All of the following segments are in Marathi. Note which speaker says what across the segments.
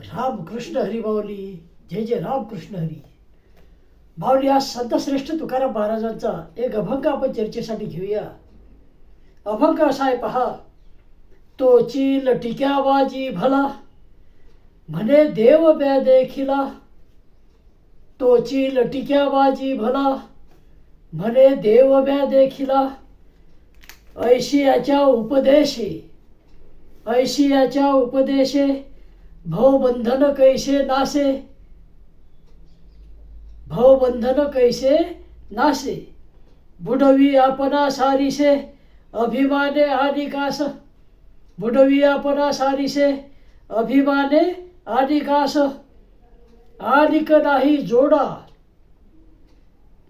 Speaker 1: रामकृष्ण हरी बावली जय जय रामकृष्ण हरी. बावली आज संतश्रेष्ठ तुकाराम महाराजांचा एक अभंग आपण चर्चेसाठी घेऊया. अभंग असा आहे पहा. तोची लटिक्या बाजी भला म्हणे देव ब्या देखिला. तोची लटिक्या बाजी भला म्हणे देव ब्या देखिला. ऐशियाच्या उपदेशे ऐशियाच्या उपदेशे भवबंधन कैसे नासे? भवबंधन कैसे नासे? बुडवी आपणा सारीसे अभिमाने आदिकास बुडवी आपणा सारीसे अभिमाने आदिकास आदिक नाही जोडा।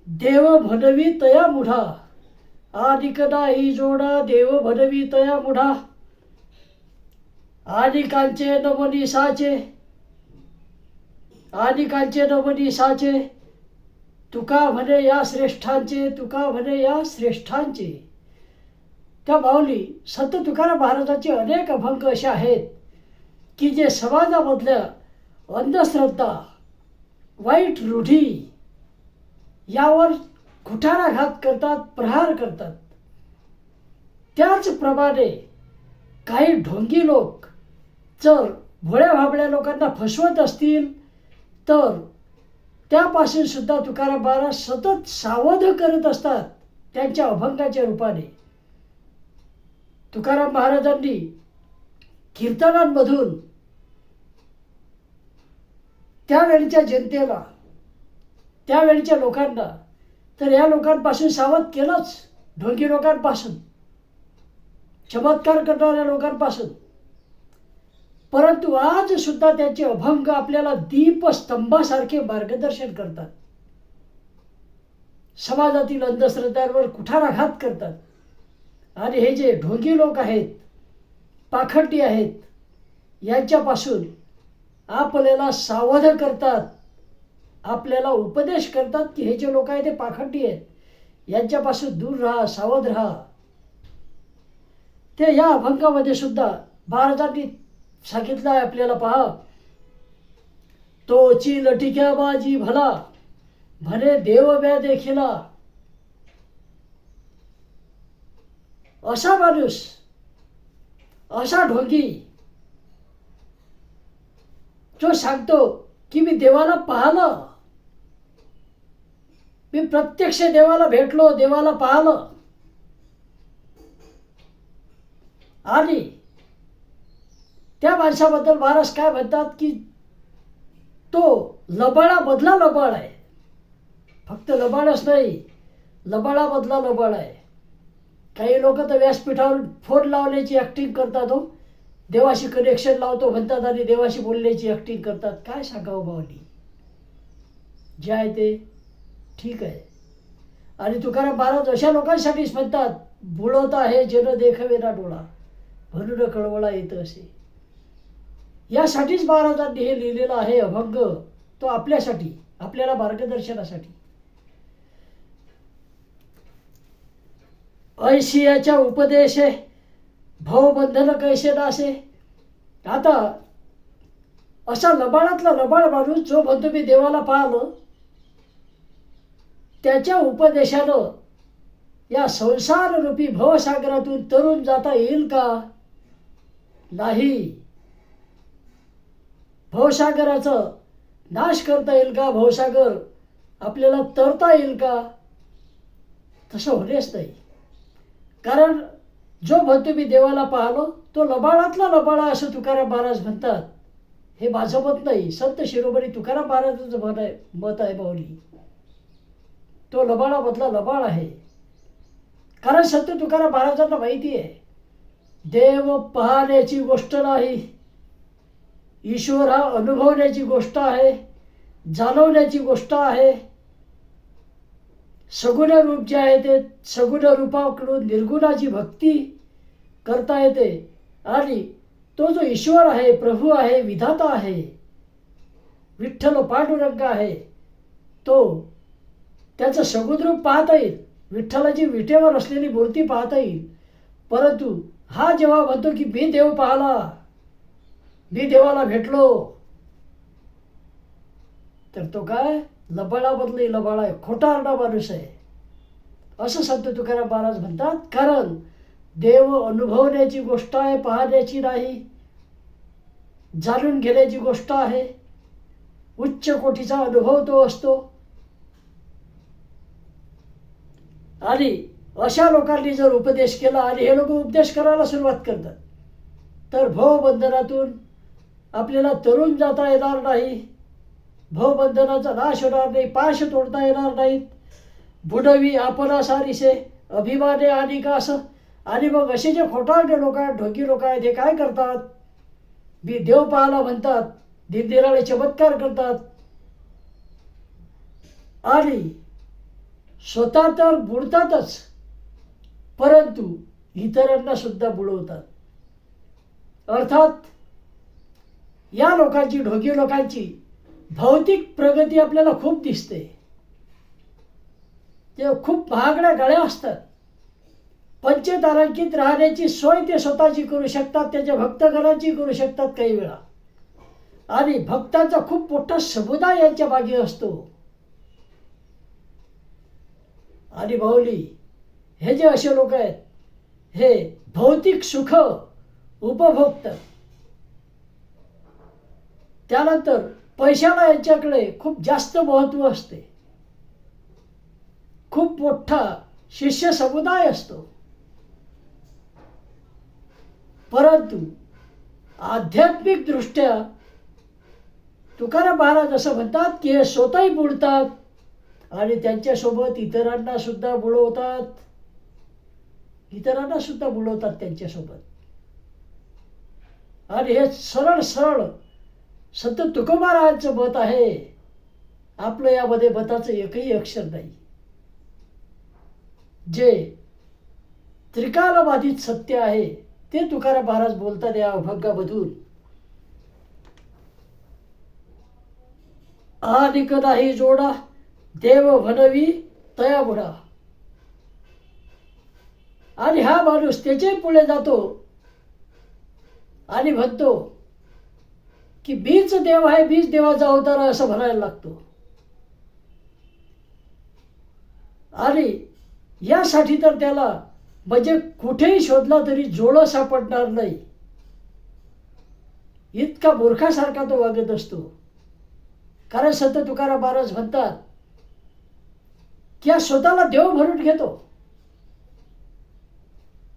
Speaker 1: देव भनवी तया मुढा। आनिक नाही जोडा देव भनवी तया मुढा। आदिकांचे नमनी साचे. आदिकांचे नमनी साचे. तुका म्हणे या श्रेष्ठांचे तुका म्हणे या श्रेष्ठांचे. त्या माऊली संत तुकाराम महाराजांचे अनेक अभंग असे आहेत की जे समाजामधल्या अंधश्रद्धा वाईट रूढी यावर कुठाराघात करतात प्रहार करतात. त्याचप्रमाणे काही ढोंगी लोक जर भोळ्या भाबड्या लोकांना फसवत असतील तर त्यापासून सुद्धा तुकाराम महाराज सतत सावध करत असतात त्यांच्या अभंगाच्या रूपाने. तुकाराम महाराजांनी कीर्तनांमधून त्यावेळच्या जनतेला त्यावेळच्या लोकांना तर या लोकांपासून सावध केलंच ढोंगी लोकांपासून चमत्कार करणाऱ्या लोकांपासून. परंतु आज सुद्धा त्याचे अभंग आपल्याला दीपस्तंभासारखे मार्गदर्शन करतात. समाजातील अंधश्रद्धांवर कुठाराघात करतात. आणि हे जे ढोंगी लोक आहेत पाखंडी आहेत यांच्यापासून आपल्याला सावध करतात आपल्याला उपदेश करतात की हे जे लोक आहेत ते पाखंडी आहेत यांच्यापासून दूर राहा सावध राहा. ते या अभंगामध्ये सुद्धा भारतातील सांगितलं आहे आपल्याला पहा. तोची लटिक्या बाजी भला भरे देव व्या देखिला. असा माणूस असा ढोंगी जो सांगतो की मी देवाला पाहलं. मी प्रत्यक्ष देवाला भेटलो देवाला पाहलं. आणि त्या माणसाबद्दल महाराज काय म्हणतात की तो लबाळामधला लबाळ आहे. फक्त लबाळच नाही लबाळामधला लबाळ आहे. काही लोक तर व्यासपीठावर फोन लावण्याची ॲक्टिंग करतात हो. देवाशी कनेक्शन लावतो म्हणतात आणि देवाशी बोलण्याची ॲक्टिंग करतात. काय सांगावं भावनी जे आहे ते ठीक आहे. आणि तुकाराम महाराज अशा लोकांसाठीच म्हणतात बुळवता आहे जन देखवे ना डोळा. म्हणून कळवळा येतं असे. यासाठीच महाराजांनी हे लिहिलेलं आहे अभंग. तो आपल्यासाठी आपल्याला मार्गदर्शनासाठी. ऐशियाच्या उपदेशे भवबंधन कैसे नासे? आता असा लबाळातला लबाळ माणूस जो म्हणतो मी देवाला पाहलं त्याच्या उपदेशानं या संसाररूपी भवसागरातून तरुण जाता येईल का? नाही. भवसागराचं नाश करता येईल का? भवसागर आपल्याला तरता येईल का? तसं होण्यास नाही. कारण जो म्हणतो मी देवाला पाहलो तो लबाळातला लबाळा असं तुकाराम महाराज म्हणतात. हे माझं मत नाही. संत शिरोमणी तुकाराम महाराजांचं मत आहे मत आहे भाऊनी. तो लबाळामधला लबाळ आहे. कारण संत तुकाराम महाराजांना माहिती आहे देव पाहण्याची गोष्ट नाही. ईश्वर हा अनुभवण्याची गोष्ट आहे जाणवण्याची गोष्ट आहे. सगुण रूप जे आहे ते सगुण रूपाकडून निर्गुणाची भक्ती करता येते. आणि तो जो ईश्वर आहे प्रभू आहे विधाता आहे विठ्ठल पांडुरंग आहे तो त्याचं सगुण रूप पाहता येईल. विठ्ठलाची विटेवर असलेली मूर्ती पाहता येईल. परंतु हा जेव्हा म्हणतो की मी देव पाहला मी देवाला भेटलो. तर तो काय? लबाडा बदली लबाडा आहे खोटा आरडा माणूस आहे. असं संत तुकाराम महाराज म्हणतात कारण देव अनुभवण्याची गोष्ट आहे पाहण्याची नाही जाणून घेण्याची गोष्ट आहे. उच्च कोटीचा अनुभव तो असतो. आणि अशा लोकांनी जर उपदेश केला आणि हे लोक उपदेश करायला सुरुवात करतात तर भवबंधनातून आपल्याला तरुण जाता येणार नाही. भवबंधनाचा नाश होणार नाही पाश तोडता येणार नाहीत. बुडवी आपणा सारीसे अभिमाने आणि का असं आणि मग असे जे खोटारडे लोक आहेत ढोकी लोक आहेत हे काय करतात? मी देव पाहायला म्हणतात दिनदिराळे चमत्कार करतात. आणि स्वतः तर बुडतातच परंतु इतरांना सुद्धा बुडवतात. अर्थात या लोकांची ढोकी लोकांची भौतिक प्रगती आपल्याला खूप दिसते. ते खूप महागड्या गळ्या असतात. पंचतारांकित राहण्याची सोय ते स्वतःची करू शकतात त्याच्या भक्तगणांची करू शकतात काही वेळा. आणि भक्तांचा खूप मोठा समुदाय यांच्या मागे असतो. आणि बाहुली हे जे असे लोक आहेत हे भौतिक सुख उपभोगतात. त्यानंतर पैशाला यांच्याकडे खूप जास्त महत्त्व असते. खूप मोठा शिष्य समुदाय असतो. परंतु आध्यात्मिक दृष्ट्या तुकाराम महाराज असं म्हणतात की हे स्वतःही बुडतात आणि त्यांच्यासोबत इतरांना सुद्धा बुडवतात इतरांना सुद्धा बुडवतात त्यांच्यासोबत. आणि हे सरळ सरळ संत तुकोबारायांचं मत आहे. आपलं यामध्ये मताचं एकही अक्षर नाही. जे त्रिकालबाधित सत्य आहे ते तुकाराम महाराज बोलतात या अभंगामधून. आनिक नाही जोडा देव भनवी तया बुडा. आणि हा माणूस त्याचे पुढे जातो आणि म्हणतो की बीज देव आहे बीज देवाचा अवतार आहे असं म्हणायला लागतो. आणि यासाठी तर त्याला म्हणजे कुठेही शोधला तरी जोडं सापडणार नाही. इतका मूर्खासारखा तो वागत असतो. कारण संत तुकाराम महाराज म्हणतात की स्वतःला देव भरून घेतो.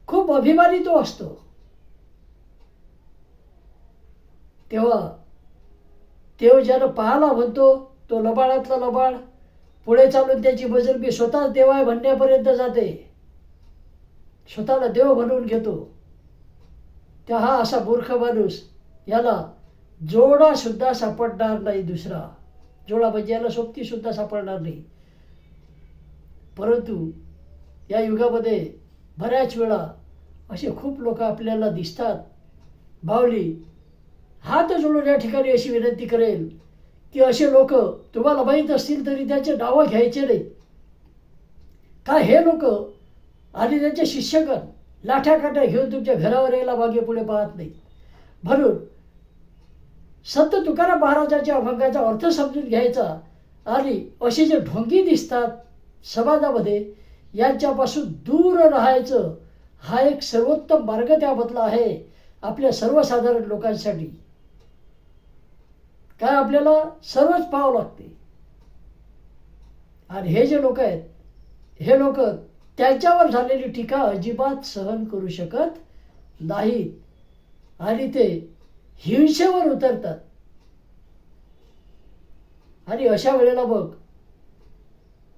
Speaker 1: खूप अभिमानी तो असतो. तेव्हा देव ज्यानं पाहायला म्हणतो तो लबाळातला लबाळ पुढे चालून त्याची बजरबी स्वतःच देव आहे म्हणण्यापर्यंत जाते. स्वतःला देव बनवून घेतो. त्या हा असा मूर्ख माणूस याला जोडासुद्धा सापडणार नाही दुसरा. जोडा म्हणजे याला सोबतीसुद्धा सापडणार नाही. परंतु या युगामध्ये बऱ्याच वेळा असे खूप लोक आपल्याला दिसतात. बावली हात जोडून या ठिकाणी अशी विनंती करेल की असे लोक तुम्हाला माहीत असतील तरी त्याचे नावं घ्यायचे नाही. का हे लोक आणि त्यांचे शिष्यगण लाठ्याकाठ्या घेऊन तुमच्या घरावर यायला मागे पुढे पाहत नाही म्हणून संत तुकाराम महाराजाच्या अभंगाचा अर्थ समजून घ्यायचा आणि असे जे ढोंगी दिसतात समाजामध्ये यांच्यापासून दूर राहायचं हा एक सर्वोत्तम मार्ग त्यामधला आहे आपल्या सर्वसाधारण लोकांसाठी. काय आपल्याला सर्वच पाहावं लागते. आणि हे जे लोक आहेत हे लोक त्यांच्यावर झालेली टीका अजिबात सहन करू शकत नाहीत. आणि ते हिंसेवर उतरतात. आणि अशा वेळेला बघ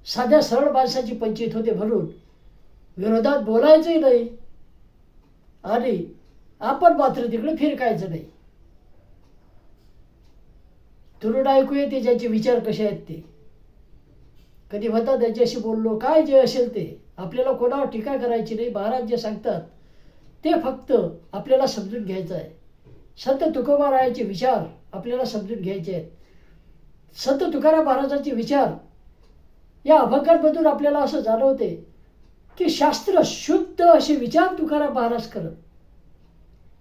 Speaker 1: साध्या सरळ माणसाची पंचायत होते म्हणून विरोधात बोलायचंही नाही. आणि आपण मात्र तिकडे फिरकायचं नाही. तुरुड ऐकू येते ज्याचे विचार कसे आहेत ते. कधी होता त्याच्याशी बोललो काय जे असेल ते. आपल्याला कोणावर टीका करायची नाही महाराज जे सांगतात ते फक्त आपल्याला समजून घ्यायचं आहे. संत तुकोबारायाचे विचार आपल्याला समजून घ्यायचे आहेत. संत तुकाराम महाराजांचे विचार या अभंगांमधून आपल्याला असं जाणवते की शास्त्र शुद्ध असे विचार तुकाराम महाराज करत.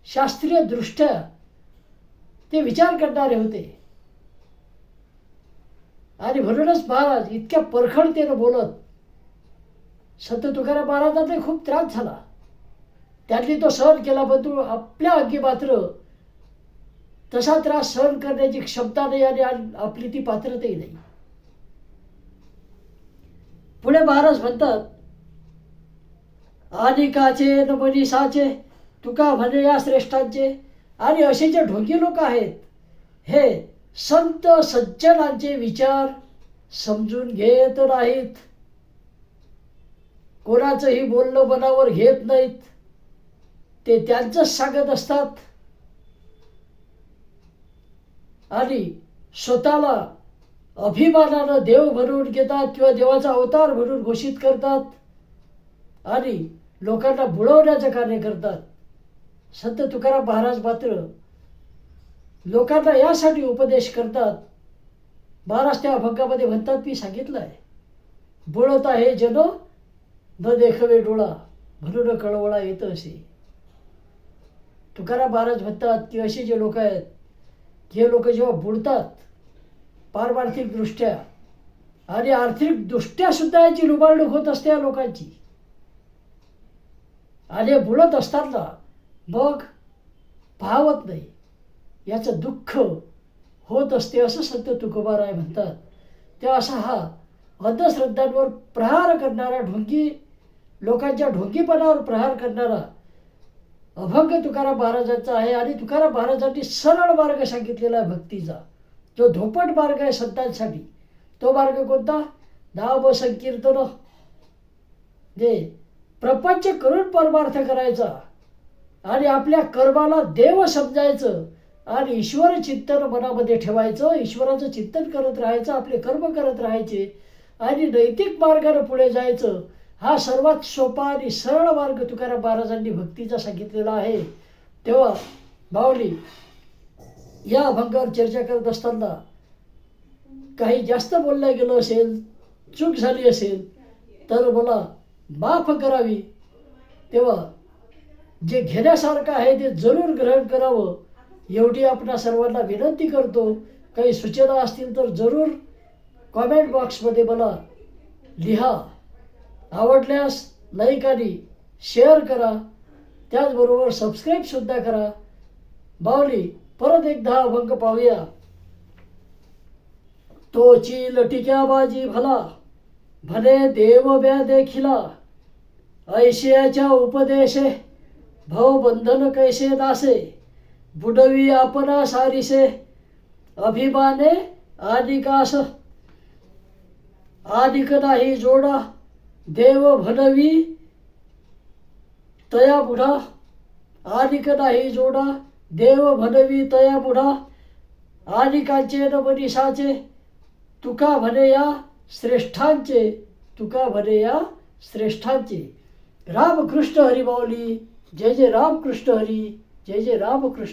Speaker 1: शास्त्रीय दृष्ट्या ते विचार करणारे होते. आणि म्हणूनच महाराज इतक्या परखडतेनं बोलत संत तुकाराम महाराजांना खूप त्रास झाला. त्यांनी तो सहन केला पण तू आपल्या अंगी मात्र तसा त्रास सहन करण्याची क्षमता नाही आणि आपली ती पात्रताही नाही. पुढे महाराज म्हणतात आनिकाचे न मनीषाचे तुका म्हणे या श्रेष्ठांचे. आणि असे जे ढोंगी लोक आहेत हे संत सज्जनांचे विचार समजून घेत नाहीत. कोणाचंही बोलणं मनावर घेत नाहीत. ते त्यांचंच सांगत असतात. आणि स्वतःला अभिमानानं देव म्हणून घेतात किंवा देवाचा अवतार म्हणून घोषित करतात. आणि लोकांना बुडवण्याचं कार्य करतात. संत तुकाराम महाराज मात्र लोकांना यासाठी उपदेश करतात. महाराष्ट्र त्या अभंगामध्ये म्हणतात मी सांगितलं आहे बुडत आहे जनो न देखवे डोळा म्हणून कळवळा येतं असे. तुकाराम महाराज म्हणतात की असे जे लोक आहेत जे लोक जेव्हा बुडतात पारमार्थिकदृष्ट्या आणि आर्थिकदृष्ट्या सुद्धा याची लुबाडणूक होत असते या लोकांची. आणि हे बुडत असताना मग पाहवत नाही. याचं दुःख होत असते असं संत तुकोबाराय म्हणतात. तेव्हा असा हा अंधश्रद्धांवर प्रहार करणारा ढोंगी लोकांच्या ढोंगीपणावर प्रहार करणारा अभंग तुकाराम महाराजांचा आहे आणि तुकाराम महाराजांनी सरळ मार्ग सांगितलेला आहे भक्तीचा. जो धोपट मार्ग आहे संतांसाठी तो मार्ग कोणता? नाव संकीर्तन. जे प्रपंच करून परमार्थ करायचा आणि आपल्या कर्माला देव समजायचं आणि ईश्वर चिंतन मनामध्ये ठेवायचं ईश्वराचं चिंतन करत राहायचं आपले कर्म करत राहायचे आणि नैतिक मार्गाने पुढे जायचं हा सर्वात सोपा आणि सरळ मार्ग तुकाराम महाराजांनी भक्तीचा सांगितलेला आहे. तेव्हा भावली या अभंगावर चर्चा करत असताना काही जास्त बोललं गेलं असेल चूक झाली असेल तर मला माफ करावी. तेव्हा जे घेण्यासारखं आहे ते जरूर ग्रहण करावं. एवढी आपणा सर्वांना विनंती करतो. काही सूचना असतील तर जरूर कॉमेंट बॉक्समध्ये मला लिहा. आवडल्यास लाईक आणि शेअर करा. त्याचबरोबर सबस्क्राईबसुद्धा करा. बावली परत एकदा अभंग पाहूया. तोची लटिक्या बाजी भला भले देव ब्या देखिला ऐशियाच्या उपदेशे भवबंधन कैसे दासे? बुडवी आपणा सारिसे अभिमाने आदिकास आदिक नाही जोडा देव भनवी तया बुढा आदिक नाही जोडा देव भनवी तया बुढा आदिकाचे न मनीषाचे तुका म्हणे या श्रेष्ठांचे तुका म्हणे या श्रेष्ठांचे। रामकृष्ण हरी जय जय रामकृष्ण हरी जय जय रामकृष्ण।